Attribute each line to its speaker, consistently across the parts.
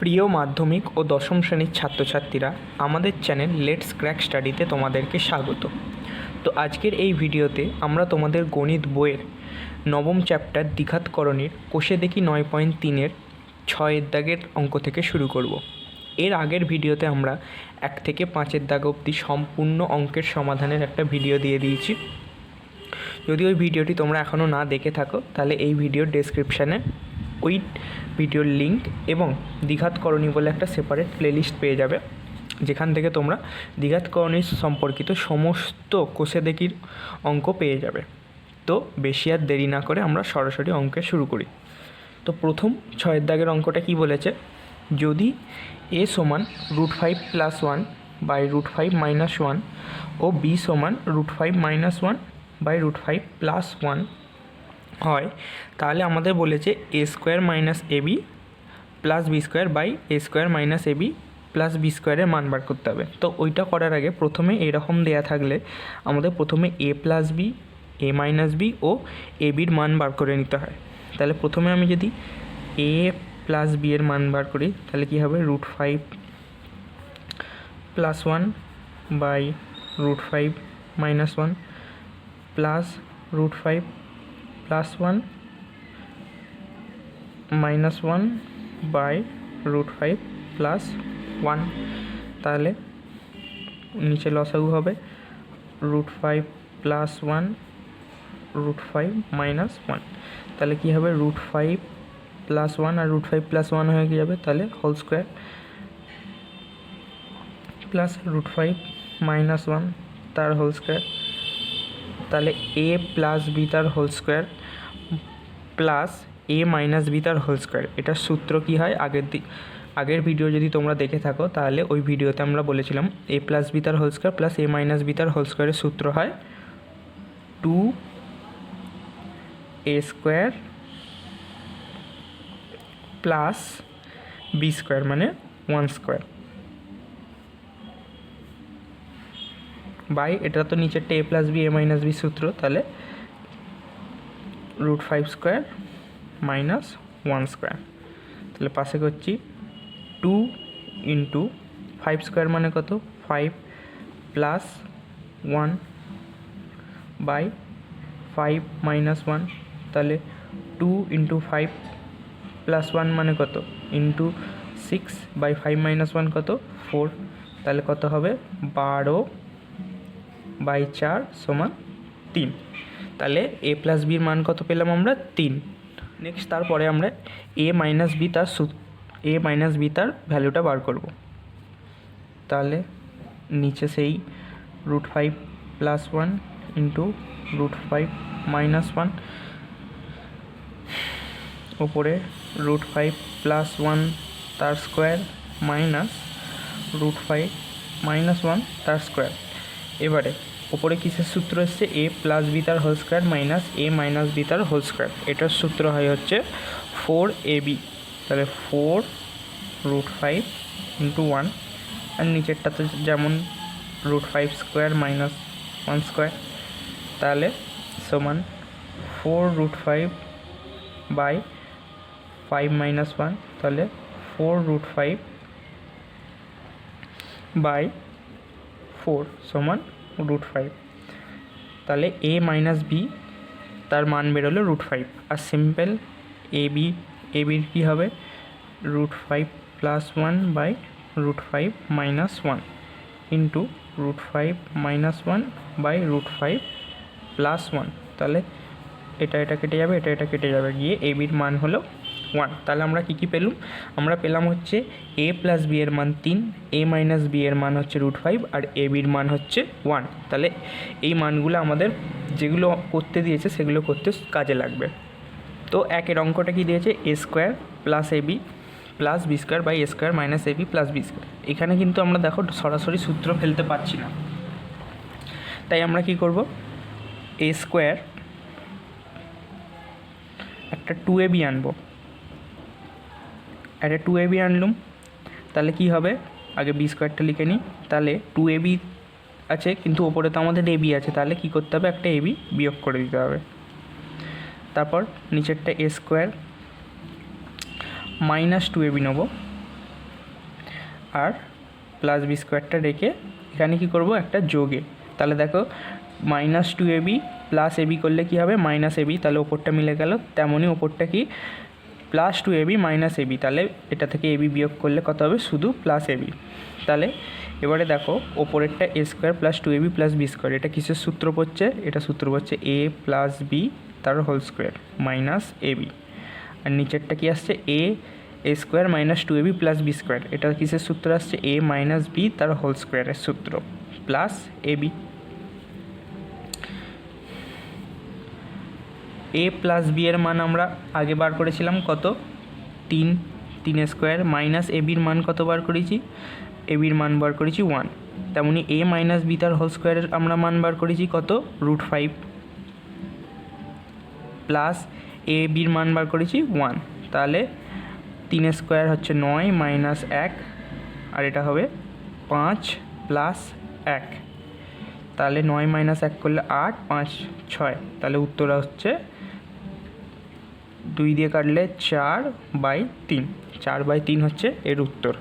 Speaker 1: প্রিয় মাধ্যমিক ও দশম শ্রেণির ছাত্রছাত্রীরা, আমাদের চ্যানেল লেটস ক্র্যাক স্টাডিতে তোমাদেরকে স্বাগত। তো আজকের এই ভিডিওতে আমরা তোমাদের গণিত বইয়ের নবম চ্যাপ্টার দ্বিঘাতকরণের কোষে দেখি নয় পয়েন্ট তিনের ছয়ের দাগের অঙ্ক থেকে শুরু করব। এর আগের ভিডিওতে আমরা এক থেকে পাঁচের দাগ অবধি সম্পূর্ণ অঙ্কের সমাধানের একটা ভিডিও দিয়ে দিয়েছি। যদি ওই ভিডিওটি তোমরা এখনও না দেখে থাকো, তাহলে এই ভিডিওর ডেসক্রিপশানে ওই ভিডিওর লিঙ্ক এবং দ্বিঘাতকরণী বলে একটা সেপারেট প্লেলিস্ট পেয়ে যাবে। যেখান থেকে তোমরা দ্বিঘাতকরণী সম্পর্কিত সমস্ত কোষে দেখির অঙ্ক পেয়ে যাবে। তো বেশি আর দেরি না করে আমরা সরাসরি অঙ্কে শুরু করি। তো প্রথম ছয়ের দাগের অঙ্কটা কি বলেছে? যদি এ সমান root five plus one by root five minus one O B সমান root five minus one by root five plus one হয়, তাহলে আমাদের বলেছে A square minus A B plus B square by A square minus A B plus B স্কোয়ারের মান বার করতে হবে। তো ওইটা করার আগে প্রথমে এরকম দেয়া থাকলে আমাদের প্রথমে A plus B A minus B O A বির মান বার করে নিতে হয়। তাহলে প্রথমে আমি যদি এ প্লাস বি এর মান বার করি, তাহলে কী হবে? Root five plus one by root five minus one plus root five plus one minus one by root five plus one তাহলে নিচে লসাগু হবে root five plus one root five minus one তাহলে কী হবে? রুট ফাইভ প্লাস ওয়ান আর root five plus one হয়ে যাবে। তাহলে whole square plus root five minus one তার হোল স্কোয়ার তাহলে এ প্লাস বি তার whole square plus A minus B তার হোল স্কোয়ার এটার সূত্র কী হয়? আগের দি, আগের ভিডিও যদি তোমরা দেখে থাকো, তাহলে ওই ভিডিওতে আমরা বলেছিলাম এ প্লাস বি তার whole square plus A minus B তার হোল স্কোয়ারের সূত্র হয় two A square plus B square মানে ওয়ান স্কোয়ার বাই, এটা তো নিচেরটা A plus B, A minus B সূত্র, তাহলে root five square minus one square তাহলে পাশে করছি টু ইন্টু ফাইভ স্কোয়ার মানে কত? Five plus one by five minus one তাহলে two into five plus one মানে কত? Into six by five minus one কত? ফোর তাহলে কত হবে? বারো বাই চার সমান তিন। তাহলে এ প্লাস বির মান কত পেলাম আমরা? তিন। নেক্সট তারপরে আমরা এ মাইনাস বি তার সু এ মাইনাস বি তার ভ্যালুটা বার করব। তাহলে নিচে সেই root five plus one into root five minus one ওপরে রুট ফাইভ প্লাস ওয়ান তার square minus root five minus one তার স্কোয়ার এবারে ওপরে কিসের সূত্র এসছে? এ প্লাস বি তার whole square minus A minus B তার হোল স্কোয়ার এটার সূত্র হয় হচ্ছে ফোর এ বি তাহলে four root five into one আর নিচেরটাতে যেমন root five square minus one square তাহলে সমান four root five by five minus one তাহলে four root five by four সমান রুট ফাইভ। তাহলে এ মাইনাস বি তার মান বেরোলো রুট ফাইভ। আর সিম্পল এ বি এ বির কী হবে? Root five plus one by root five minus one into root five minus one by root five plus one তাহলে এটা এটা কেটে যাবে, এটা এটা কেটে যাবে। গিয়ে এ বির মান হলো ওয়ান তাহলে আমরা কী কী পেলাম? আমরা পেলাম হচ্ছে এ প্লাস বি এর মান তিন এ মাইনাস বি এর মান হচ্ছে রুট ফাইভ আর এ বির মান হচ্ছে ওয়ান তাহলে এই মানগুলো আমাদের যেগুলো করতে দিয়েছে সেগুলো করতে কাজে লাগবে। তো একের অঙ্কটা কি দিয়েছে? A square plus A B plus B square by A square minus A B plus B square এখানে কিন্তু আমরা দেখো সরাসরি সূত্র ফেলতে পারছি না। তাই আমরা কি করব? এ স্কোয়ার একটা টু এ বি আনব। একটা টু এ বি আনলুম। তাহলে কি হবে? আগে বি স্কোয়ারটা লিখে নিই। তাহলে টু এ বি আছে, কিন্তু ওপরে তো আমাদের এ বি আছে। তাহলে কী করতে হবে? একটা এ বি বিয়োগ করে দিতে হবে। তারপর নিচেরটা A square minus two A B নেব। আর প্লাস বি স্কোয়ারটা রেখে এখানে কি করব? একটা যোগে তাহলে দেখো minus two AB plus AB করলে কি হবে? মাইনাস এবি তাহলে ওপরটা মিলে গেল। তেমনই ওপরটা কি? Plus two AB minus AB তাহলে এটা থেকে এবি বিয়োগ করলে কত হবে? শুধু প্লাস এবি তাহলে এবারে দেখো, ওপরেরটা A square plus two A B plus B square এটা কিসের সূত্র পড়ছে? এটা সূত্র পড়ছে এ প্লাস বি তার whole square minus A B আর নিচেরটা কি আসছে? A A square minus two A B plus B square এটা কিসের সূত্র আসছে? এ মাইনাস বি তার হোল স্কোয়ারের সূত্র plus A B A plus B এর মান আমরা আগে বার করেছিলাম কত? তিন তিন স্কোয়ার মাইনাস এ বির মান কত বার করেছি? এ বির মান বার করেছি ওয়ান তেমনি এ মাইনাস বি তার হোল স্কোয়ারের আমরা মান বার করেছি কত? রুট ফাইভ প্লাস এ বির মান বার করেছি ওয়ান তাহলে তিন স্কোয়ার হচ্ছে নয় মাইনাস এক, আর এটা হবে পাঁচ প্লাস এক। তাহলে নয় মাইনাস এক করলে আট, পাঁচ, ছয়। তাহলে উত্তর হচ্ছে দুই দিয়ে কাটলে চার বাই তিন। চার বাই তিন হচ্ছে এর উত্তর।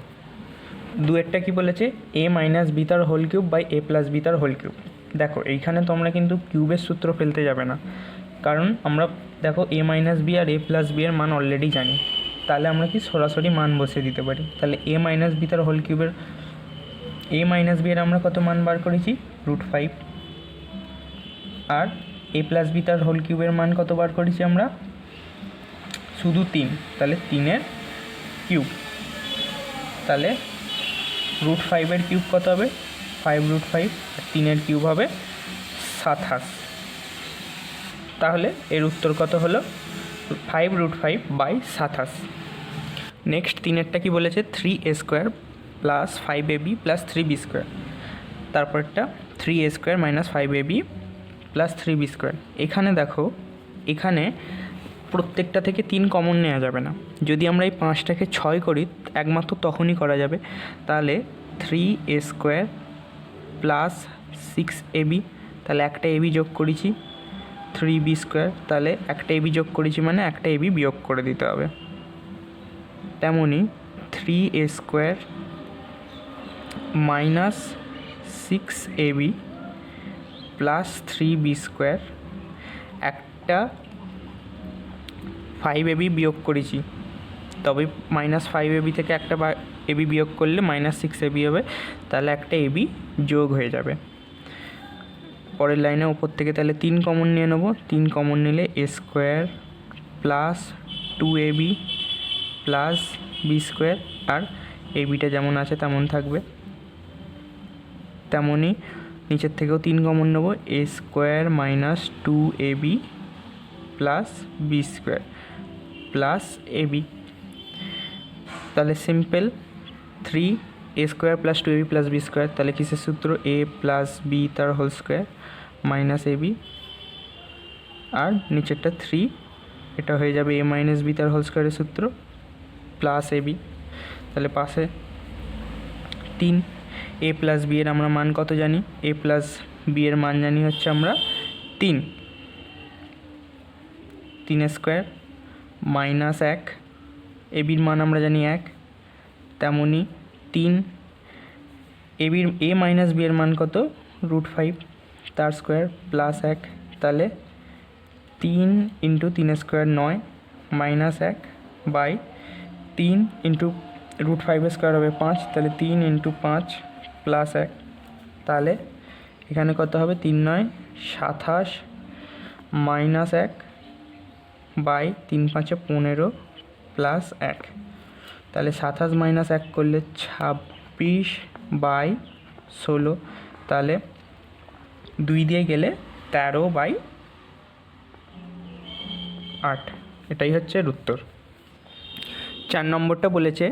Speaker 1: দুয়েরটা কি বলেছে? এ মাইনাস বি তার whole cube by A plus B তার হোল কিউব। দেখো, এইখানে তোমরা কিন্তু কিউবের সূত্র ফেলতে যাবে না। কারণ আমরা, দেখো, এ মাইনাস বি আর এ প্লাস বি এর মান অলরেডি জানি। তাহলে আমরা কি সরাসরি মান বসিয়ে দিতে পারি? তাহলে এ মাইনাস বি তার হোল কিউবের, এ মাইনাস বি এর আমরা কত মান বার করেছি? Root five. আর এ প্লাস বি তার হোল কিউবের মান কত বার করেছি আমরা? শুধু তিন, তাহলে তিনের কিউব। তাহলে রুট ফাইভের কিউব কত হবে? ফাইভ রুট ফাইভ আর তিনের কিউব হবে সাতাশ। তাহলে এর উত্তর কত হলো? ফাইভ রুট ফাইভ বাই সাতাশ। নেক্সট তিনেরটা কি বলেছে? Three A square plus five A B plus three B square. তারপরটা three A square minus five A B plus three B square. এখানে দেখো, এখানে প্রত্যেকটা থেকে তিন কমন নেওয়া যাবে না। যদি আমরা এই পাঁচটাকে ছয় করি, একমাত্র তখনই করা যাবে। তাহলে three A square plus six A B তাহলে একটা এবি যোগ করেছি থ্রি বি স্কোয়ার তাহলে একটা এবি যোগ করেছি মানে একটা এবি বিয়োগ করে দিতে হবে। তেমনই three A square minus six A B plus three B square একটা ফাইভ এবি বিয়োগ করেছি। তবে মাইনাস ফাইভ এবি থেকে একটা এবি বিয়োগ করলে মাইনাস সিক্স এবি হবে, তাহলে একটা এবি যোগ হয়ে যাবে। পরের লাইনে ওপর থেকে তাহলে তিন কমন নিয়ে নেব। তিন কমন নিলে A square plus two A B plus B square আর এবিটা যেমন আছে তেমন থাকবে। তেমনই নিচের থেকেও তিন কমন নেব। A square minus two A B plus B square plus A B তাহলে simple three A square plus two A B plus B square তাহলে কিসের সূত্র? এ প্লাস বি তার whole square minus A B আর নিচেরটা three এটা হয়ে যাবে এ minus B তার হোল স্কোয়ারের সূত্র প্লাস এবি তাহলে পাশে তিন এ প্লাস বি এর আমরা মান কত জানি? এ প্লাস বি এর মান জানি হচ্ছে আমরা তিন। তিন স্কোয়ার মাইনাস এক এবির মান আমরা জানি এক তেমনই তিন এবির এ মাইনাস বি এর মান কত? রুট ফাইভ, তার স্কোয়ার প্লাস এক, তাহলে তিন ইন্টু তিন স্কোয়ার নয়, মাইনাস এক বাই তিন ইন্টু রুট ফাইভের স্কোয়ার হবে পাঁচ, তাহলে তিন ইন্টু পাঁচ প্লাস এক, তাহলে এখানে কত হবে? তিন নয়, সাতাশ মাইনাস এক বাই তিন পাঁচে পনেরো প্লাস এক। তাহলে সাতাশ মাইনাস এক করলে ছাব্বিশ বাই ষোলো। তাহলে দুই দিয়ে গেলে তেরো বাই আট। এটাই হচ্ছে এর উত্তর। চার নম্বরটা বলেছে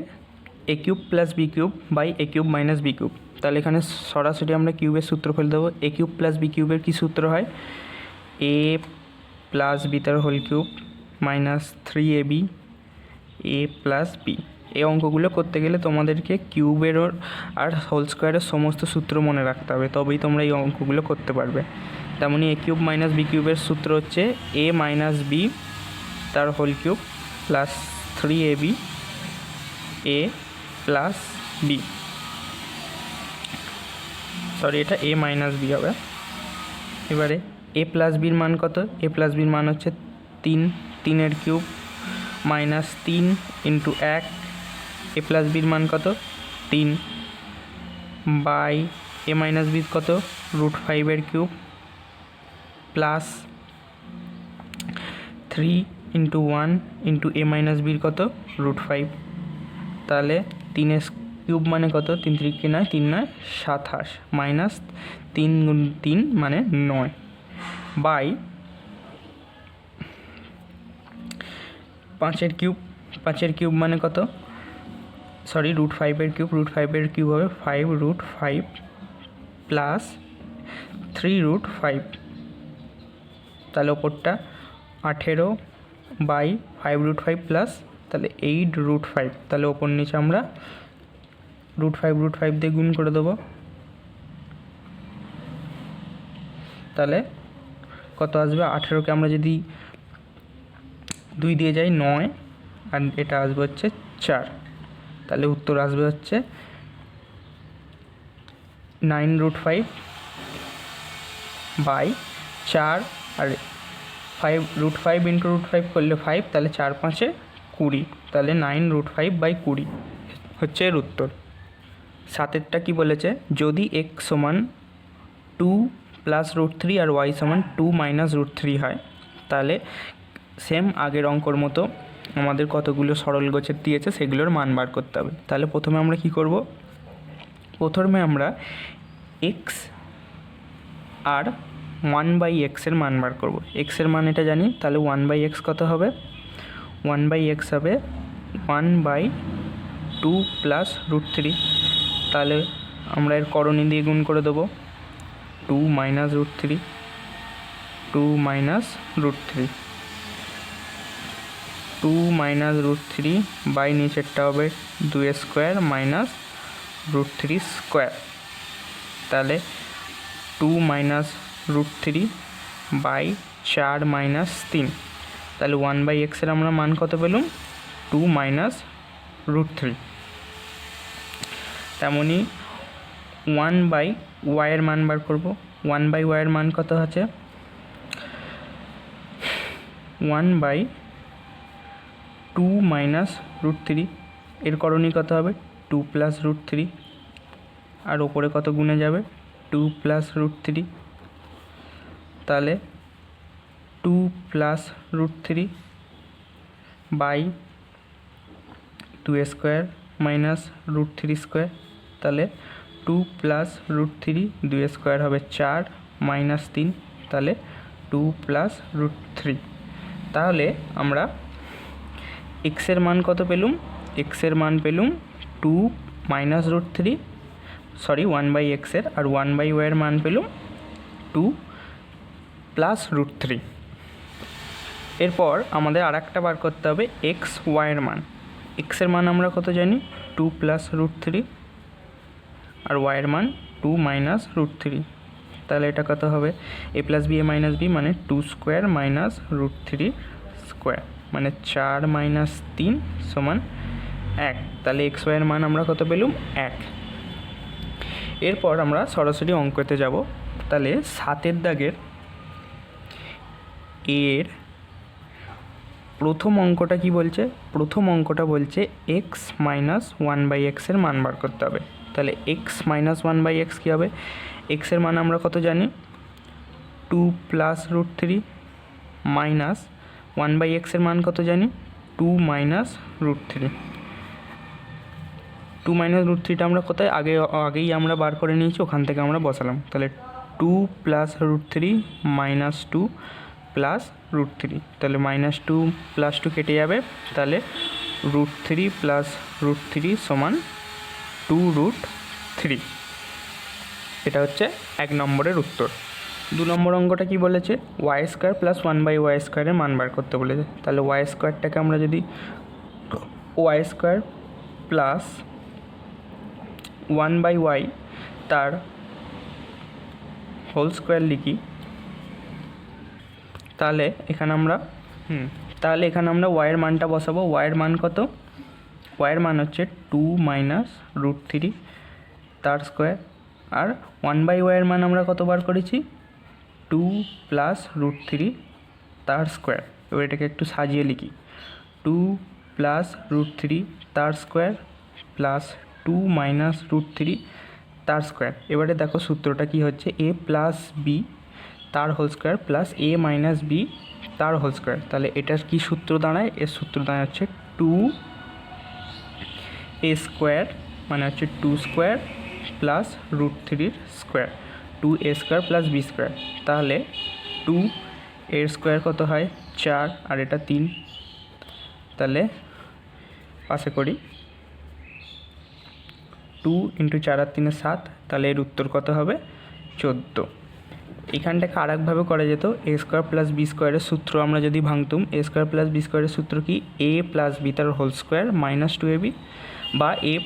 Speaker 1: A cube plus B cube by A cube minus B cube তাহলে এখানে সরাসরি আমরা কিউবের সূত্র ফেলে দেবো। এ কিউব প্লাস বি কিউবের কী সূত্র হয়? এ প্লাস বি তার whole cube minus three A B A plus B এই অঙ্কগুলো করতে গেলে তোমাদেরকে কিউবের আর হোল স্কোয়ারের সমস্ত সূত্র মনে রাখতে হবে, তবেই তোমরা এই অঙ্কগুলো করতে পারবে। তেমনই এ কিউব মাইনাস বি কিউবের সূত্র হচ্ছে এ মাইনাস বি তার whole cube plus three A B A plus B sorry এটা এ মাইনাস বি হবে। এবারে এ প্লাস বির মান কত? এ প্লাস বির মান হচ্ছে তিন। তিনের কিউব, মাইনাস তিন ইন্টু এক, এ প্লাস বির মান কত? তিন। বাই এ মাইনাস বি কত? রুট ফাইভের cube, plus three into one into A minus বির কত? Root five. তাহলে তিনের কিউব মানে কত? তিন তিরিকে নয়, তিন নয় সাতাশ মাইনাস তিন গুণ তিন মানে নয়। বাই পাঁচের কিউব পাঁচের কিউব মানে কত? সরি রুট ফাইভের কিউব রুট ফাইভের কিউব হবে five root five plus three root five তাহলে ওপরটা আঠেরো by five root five plus তাহলে এইট রুট ফাইভ তাহলে ওপর নিচে আমরা রুট ফাইভ রুট ফাইভ দিয়ে গুণ করে দেবো। তাহলে কত আসবে? আঠেরোকে আমরা যদি দুই দিয়ে যাই নয়, আর এটা আসবে হচ্ছে চার। তাহলে উত্তর আসবে হচ্ছে নাইন রুট ফাইভ বাই চার, আর five root five into root five করলে ফাইভ, তাহলে চার পাঁচে কুড়ি। তাহলে নাইন রুট ফাইভ বাই কুড়ি হচ্ছে এর উত্তর। সাতেরটা কি বলেছে? যদি এক্স সমান টু প্লাস রুট থ্রি আর ওয়াই সমান টু মাইনাস রুট থ্রি হয়, তাহলে সেম আগের অঙ্কর মতো আমাদের কতগুলো সরল গোছের দিয়েছে সেগুলোর মান বার করতে হবে। তাহলে প্রথমে আমরা কি করব? প্রথমে আমরা এক্স আর ওয়ান বাই এক্সের মান বার করব। এক্সের মান এটা জানি, তাহলে ওয়ান বাই এক্স কত হবে? ওয়ান বাই এক্স হবে one by two plus root three তাহলে আমরা এর করণী দিয়ে গুণ করে দেবো। Two minus root three two minus root three two minus root three by নিচেরটা হবে দু square minus root three square তাহলে two minus root three by চার মাইনাস তিন তাহলে ওয়ান বাই এক্সের আমরা মান কত পেলাম? টু মাইনাস রুট থ্রি তেমনই ওয়ান বাই ওয়াইয়ের মান বার করব। ওয়ান বাই ওয়াইয়ের মান কত আছে? One by two minus root three এর করণী কত হবে? টু প্লাস রুট থ্রি আর ওপরে কত গুণে যাবে? টু প্লাস রুট থ্রি তাহলে two plus root three by two square minus root three square তাহলে টু প্লাস রুট থ্রি দুই স্কোয়ার হবে চার মাইনাস তিন, তাহলে টু প্লাস রুট থ্রি তাহলে আমরা এক্সের মান কত পেলুম? এক্সের মান পেলুম two minus root three sorry one by এক্সের আর ওয়ান বাই ওয়াইয়ের মান পেলুম টু প্লাস রুট থ্রি এরপর আমাদের আর একটা বার করতে হবে এক্স ওয়াইয়ের মান। এক্সের মান আমরা কত জানি? টু প্লাস রুট থ্রি আর ওয়াইয়ের মান টু মাইনাস রুট থ্রি তাহলে এটা কত হবে? A plus B A minus B মানে two square minus root three square মানে চার মাইনাস তিন সমান এক। তাহলে এক্স ওয়াইয়ের মান আমরা কত পেলুম? এক। এরপর আমরা সরাসরি অঙ্কতে যাব। তাহলে সাতের দাগের এর প্রথম অঙ্কটা কি বলছে? প্রথম অঙ্কটা বলছে এক্স মাইনাস ওয়ান বাই এক্সের মান বার করতে হবে। তাহলে X minus one by X কী হবে? এক্সের মান আমরা কত জানি? Two plus root three minus one by এক্সের মান কত জানি? Two minus root three two minus root থ্রিটা আমরা কোথায়? আগে, আগেই আমরা বার করে নিয়েছি, ওখান থেকে আমরা বসালাম। তাহলে two plus root three minus two plus root three তাহলে মাইনাস টু প্লাস টু কেটে যাবে। তাহলে root three plus root three সমান টু রুট থ্রি এটা হচ্ছে এক নম্বরের উত্তর। দু নম্বর অঙ্কটা কি বলেছে? Y square plus one by Y স্কোয়ারের মান বার করতে বলেছে। তাহলে ওয়াই স্কোয়ারটাকে আমরা যদি Y square plus one by Y তার হোল স্কোয়ার লিখি, তাহলে এখানে আমরা, হুম, তাহলে এখানে আমরা ওয়াইয়ের মানটা বসাবো। ওয়াইয়ের মান কত? ওয়াইয়ের মান হচ্ছে টু মাইনাস রুট থ্রি তার স্কোয়ার আর ওয়ান বাই ওয়াইয়ের মান আমরা কত বার করেছি? টু প্লাস রুট থ্রি তার স্কোয়ার এবার এটাকে একটু সাজিয়ে লিখি। টু প্লাস রুট থ্রি তার square plus two minus root three তার স্কোয়ার এবারে দেখো সূত্রটা কি হচ্ছে? এ প্লাস বি তার whole square plus A minus B তার হোল স্কোয়ার তাহলে এটার কি সূত্র দাঁড়ায়? এর সূত্র দাঁড়ায় হচ্ছে টু এ স্কোয়ার মানে হচ্ছে টু স্কোয়ার প্লাস রুট থ্রির square two A square plus B square তাহলে টু এর স্কোয়ার কত হয়? চার। আর এটা তিন। তাহলে পাশে করি। টু ইন্টু চার আর তিনে সাত। তাহলে এর উত্তর কত হবে? চোদ্দ। এখানটাকে আর করা যেত। এ স্কোয়ার প্লাস বি স্কোয়ারের সূত্র আমরা যদি ভাঙতুম এ স্কোয়ার প্লাস বি স্কোয়ারের সূত্র কি? এ প্লাস বি তার whole square minus two A B বা এ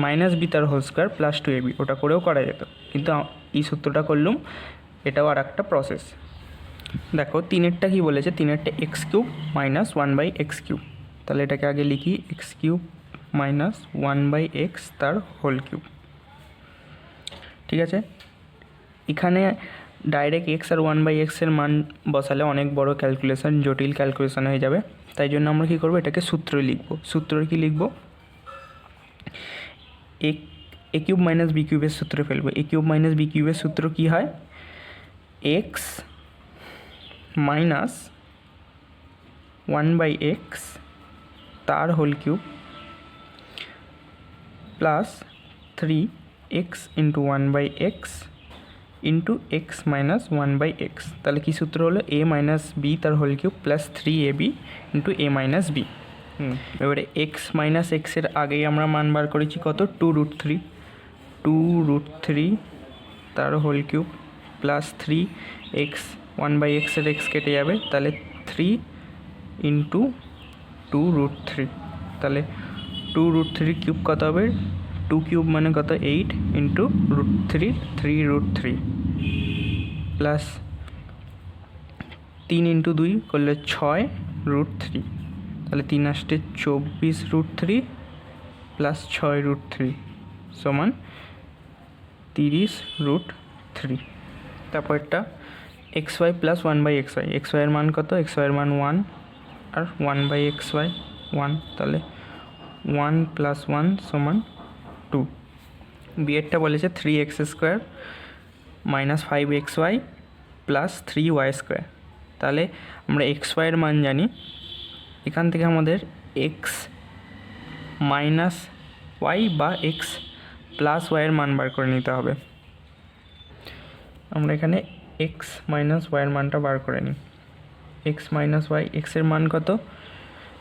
Speaker 1: মাইনাস বি তার whole square plus two A B ওটা করেও করা যেত। কিন্তু এই সূত্রটা করলুম, এটাও আর একটা প্রসেস দেখো, তিনেরটা কি বলেছে? তিনেরটা X cube minus one by X cube তাহলে এটাকে আগে লিখি X cube minus one by X তার হোল কিউব ঠিক আছে? এখানে ডাইরেক্ট এক্স আর ওয়ান বাই এক্সের মান বসালে অনেক বড় ক্যালকুলেশন জটিল ক্যালকুলেশন হয়ে যাবে। তাই জন্য আমরা কী করব? এটাকে সূত্র লিখব। সূত্র কি লিখব? A A cube minus B কিউবের সূত্রে ফেলব এ কিউব মাইনাস বি কিউবের সূত্র কী হয় X minus one by X তার whole cube plus three X into one by X into X minus one by X তাহলে কী সূত্র হলো এ মাইনাস বি তার whole cube plus three A B into A minus B এবারে x minus এক্সের আগেই আমরা মান বার করেছি কত? Two root three two root three তার whole cube plus three X one by এক্সের এক্স কেটে যাবে। তাহলে three into two root three তাহলে টু রুট থ্রি কিউব কত হবে? টু কিউব মানে কত? Eight into root three three root three plus তিন ইন্টু দুই করলে ছয় রুট থ্রি তাহলে তিন আসতে চব্বিশ রুট থ্রি প্লাস ছয় রুট থ্রি সমান তিরিশ রুট থ্রি তারপরটা X Y plus one by X Y X ওয়াইয়ের মান কত? এক্স ওয়াইয়ের মান one R one by X Y one তাহলে ওয়ান প্লাস ওয়ান সমান টু বিয়েরটা বলেছে three X square minus five X Y plus three Y square তাহলে আমরা এক্স ওয়াইয়ের মান জানি। এখান থেকে আমাদের এক্স মাইনাস ওয়াই বা এক্স প্লাস ওয়াইয়ের মান বার করে নিতে হবে। আমরা এখানে এক্স মাইনাস ওয়াইয়ের মানটা বার করে নিই। এক্স মাইনাস ওয়াই এক্সের মান কত?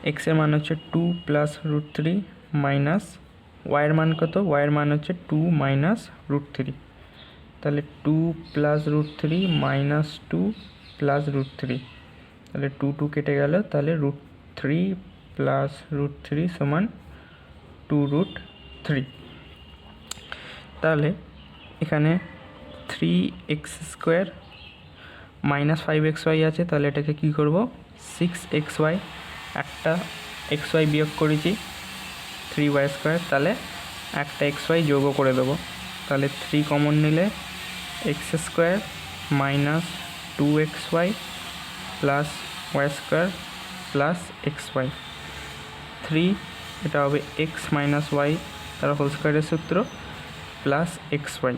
Speaker 1: এক্সের মান হচ্ছে two plus root three minus ওয়াইয়ের মান কত? ওয়াইয়ের মান হচ্ছে টু মাইনাস রুট থ্রি তাহলে two plus root three minus two plus root three তাহলে টু টু কেটে গেল, তাহলে root three plus root three সমান টু রুট থ্রি তাহলে এখানে three X square minus five X Y আছে, তাহলে এটাকে কী করব? সিক্স এক্স ওয়াই একটা এক্স ওয়াই বিয়োগ করেছি থ্রি ওয়াই স্কোয়ার তাহলে একটা এক্স ওয়াই যোগও করে দেবো। তাহলে থ্রি কমন নিলে X square minus two X Y plus Y square plus X Y three এটা হবে এক্স মাইনাস ওয়াই তার হোল স্কোয়ারের সূত্র plus X Y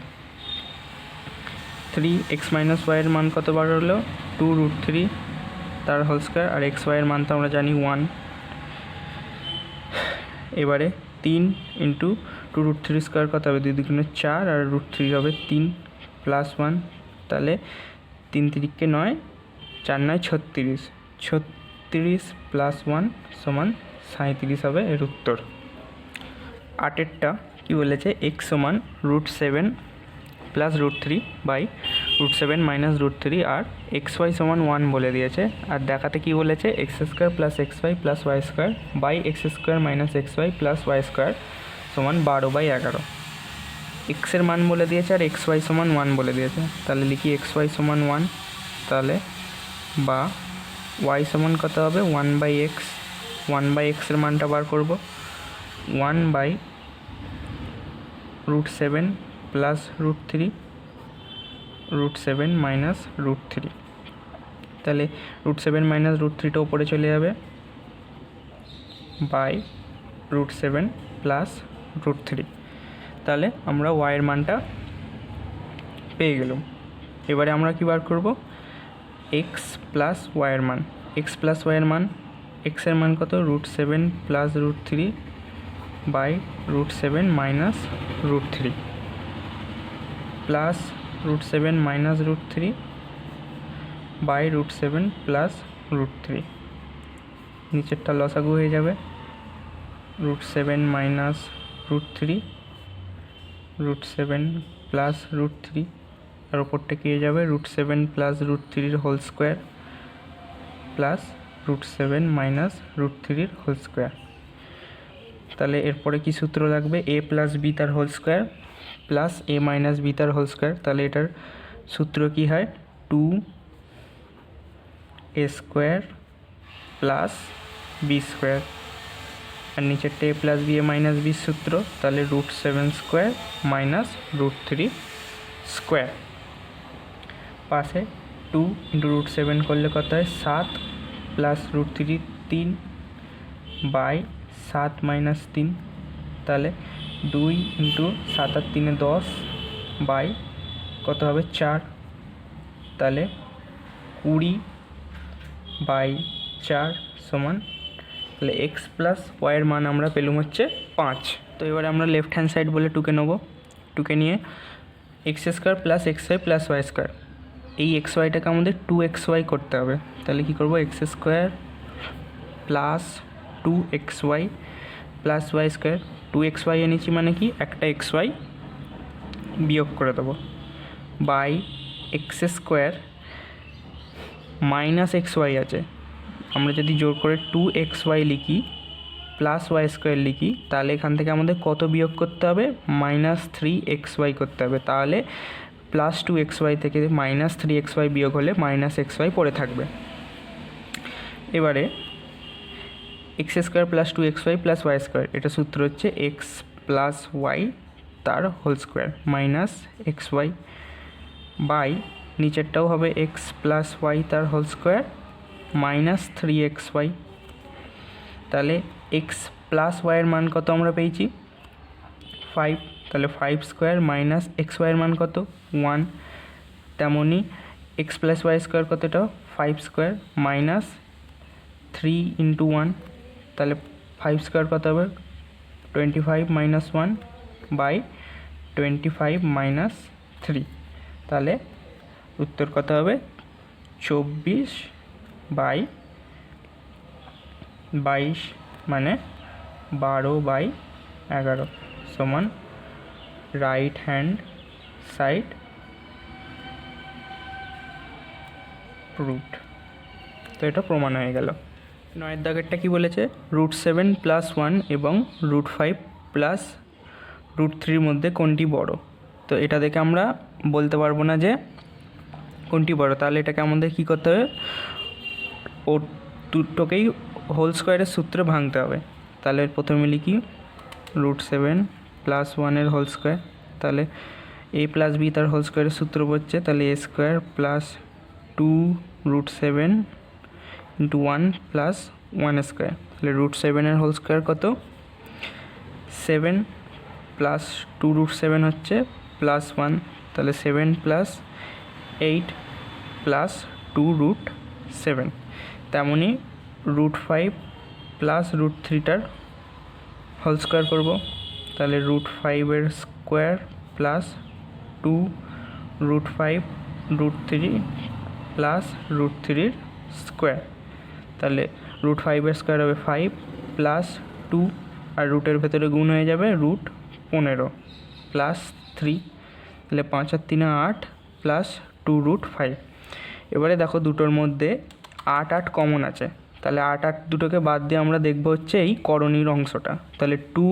Speaker 1: three X minus ওয়াইয়ের মান কত বার হলো? টু রুট থ্রি তার হোল স্কোয়ার আর এক্স ওয়াইয়ের মান তো আমরা জানি ওয়ান এবারে তিন into two root three square কত হবে? দুই দুগুণে চার, আর রুট থ্রি হবে তিন প্লাস ওয়ান তাহলে তিন তিরিককে নয়, চার নয় ছত্রিশ ছত্রিশ প্লাস ওয়ান সমান সাঁত্রিশ হবে এর উত্তর। আটেরটা কী বলেছে? এক্স সমান root seven plus root three by root seven minus root three R x y সমান ওয়ান বলে দিয়েছে। আর দেখাতে কী বলেছে? X square plus x y plus y square by x square minus x y plus y square সমান বারো by এগারো। এক্সের মান বলে দিয়েছে আর এক্স ওয়াই সমান ওয়ান বলে দিয়েছে। তাহলে লিখি এক্স ওয়াই সমান ওয়ান তাহলে বা ওয়াই সমান কত হবে? One by x one by এক্সের মানটা বার করব। One by root seven plus root three root seven minus root three তাহলে রুট সেভেন মাইনাস রুট থ্রিটা ওপরে চলে যাবে। By root seven plus root three তাহলে আমরা ওয়াইয়ের মানটা পেয়ে গেলাম। এবারে আমরা কী বার করব? এক্স প্লাস ওয়াইয়ের মান। এক্স প্লাস ওয়াইয়ের মান এক্সের মান কত? Root seven plus root three by root seven minus root three plus root seven minus root three by root seven plus root three নিচেরটা লসাগু হয়ে যাবে। Root seven minus root three root seven plus root three আর ওপরটা কী যাবে root seven plus root থ্রির whole square plus root seven minus root থ্রির whole square তাহলে এরপরে কি সূত্র লাগবে? এ প্লাস বি তার whole square plus a minus b তার হোল স্কোয়ার তাহলে এটার সূত্র কি হয়? Two a square plus b square আর নিচেরটা a plus b a minus b সূত্র, তাহলে root seven square minus root three square পাশে টু ইন্টু রুট সেভেন করলে কত হয়? সাত প্লাস রুট থ্রি তিন বাই সাত মাইনাস তিন। তাহলে দুই ইন্টু সাত আর তিনে দশ বাই কত হবে? চার। তাহলে কুড়ি বাই চার সমান, তাহলে এক্স প্লাস ওয়াইয়ের মান আমরা পেলুম হচ্ছে পাঁচ। তো এবারে আমরা লেফট হ্যান্ড সাইড বলে টুকে নেব। টুকে নিয়ে X square plus X Y plus Y square এই এক্স ওয়াইটাকে আমাদের টু এক্স ওয়াই করতে হবে। তাহলে কী করব? X square plus two x y plus y square two x y এনেছি মানে কি? একটা এক্স ওয়াই বিয়োগ করে দেবো by x square minus x y আছে। আমরা যদি জোর করে টু এক্স ওয়াই লিখি প্লাস ওয়াই স্কোয়ার লিখি, তাহলে এখান থেকে আমাদের কত বিয়োগ করতে হবে? মাইনাস থ্রি এক্স ওয়াই করতে হবে। তাহলে প্লাস টু এক্স ওয়াই থেকে মাইনাস থ্রি এক্স ওয়াই বিয়োগ হলে মাইনাস এক্স ওয়াই পড়ে থাকবে। এবারে x square plus two x y plus y square এটা সূত্র হচ্ছে এক্স প্লাস ওয়াই তার whole square minus x y by নিচেরটাও হবে এক্স প্লাস ওয়াই তার whole square minus three x y তাহলে এক্স প্লাস ওয়াইয়ের মান কত আমরা পেয়েছি? ফাইভ তাহলে ফাইভ স্কোয়ার মাইনাস এক্স ওয়াইয়ের মান কত? ওয়ান তেমনই এক্স প্লাস ওয়াই স্কোয়ার কতটা five square minus three into one তাহলে ফাইভ স্কোয়ার কত হবে? Twenty five minus one by twenty five minus three তাহলে উত্তর কত হবে? চব্বিশ বাই বাইশ মানে বারো বাই এগারো সমান রাইট হ্যান্ড সাইড রুট তো এটা প্রমাণ হয়ে গেল। নয়ের দাগেরটা কী বলেছে? রুট সেভেন প্লাস ওয়ান এবং রুট ফাইভ প্লাস রুট থ্রির মধ্যে কোনটি বড়? তো এটা দেখে আমরা বলতে পারব না যে কোনটি বড়। তাহলে এটাকে আমাদের কী করতে হবে? ও দুটোকেই হোল স্কোয়ারের সূত্রে ভাঙতে হবে। তাহলে প্রথমে লিখি রুট সেভেন প্লাস ওয়ানের হোল স্কোয়ার তাহলে এ প্লাস বি তার হোল স্কোয়ারের সূত্র পড়ছে তাহলে a square plus two root seven into one plus one square তাহলে রুট সেভেনের হোল স্কোয়ার কত? Seven plus two root seven হচ্ছে প্লাস ওয়ান তাহলে seven plus eight plus two root seven তেমনই রুট ফাইভ প্লাস রুট থ্রিটার whole square করব। তাহলে root ফাইভের square plus two root five root three plus root থ্রির square তাহলে root ফাইভের স্কোয়ার হবে ফাইভ প্লাস টু আর রুটের ভেতরে গুণ হয়ে যাবে রুট পনেরো প্লাস থ্রি তাহলে পাঁচ আর তিনে আট প্লাস টু রুট ফাইভ এবারে দেখো দুটোর মধ্যে আট আট কমন আছে। তাহলে আট আট দুটোকে বাদ দিয়ে আমরা দেখব হচ্ছে এই করণীর অংশটা। তাহলে টু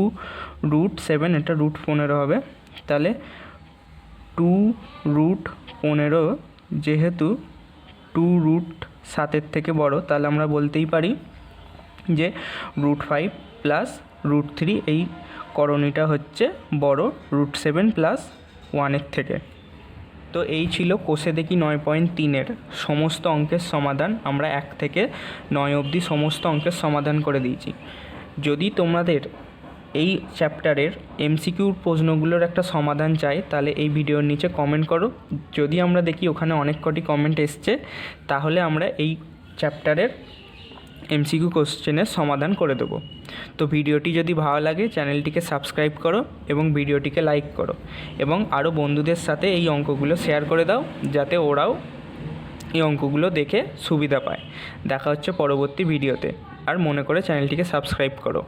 Speaker 1: রুট সেভেন এটা রুট পনেরো হবে। তাহলে টু রুট পনেরো যেহেতু টু রুট সাতের থেকে বড়, তাহলে আমরা বলতেই পারি যে root five plus root three এই করণীটা হচ্ছে বড় রুট সেভেন প্লাস ওয়ানের থেকে। তো এই ছিল কোষে দেখি নয় পয়েন্ট তিনের সমস্ত অঙ্কের সমাধান। আমরা এক থেকে নয় অবধি সমস্ত অঙ্কের সমাধান করে দিয়েছি। যদি তোমাদের এই চ্যাপ্টারের এমসিকিউর প্রশ্নগুলোর একটা সমাধান চাই, তাহলে এই ভিডিওর নিচে কমেন্ট করো। যদি আমরা দেখি ওখানে অনেক কটি কমেন্ট এসছে, তাহলে আমরা এই চ্যাপ্টারের এমসিকিউ কোশ্চেনের সমাধান করে দেবো। তো ভিডিওটি যদি ভালো লাগে, চ্যানেলটিকে সাবস্ক্রাইব করো এবং ভিডিওটিকে লাইক করো এবং আরও বন্ধুদের সাথে এই অঙ্কগুলো শেয়ার করে দাও, যাতে ওরাও এই অঙ্কগুলো দেখে সুবিধা পায়। দেখা হচ্ছে পরবর্তী ভিডিওতে। আর মনে করে চ্যানেলটিকে সাবস্ক্রাইব করো।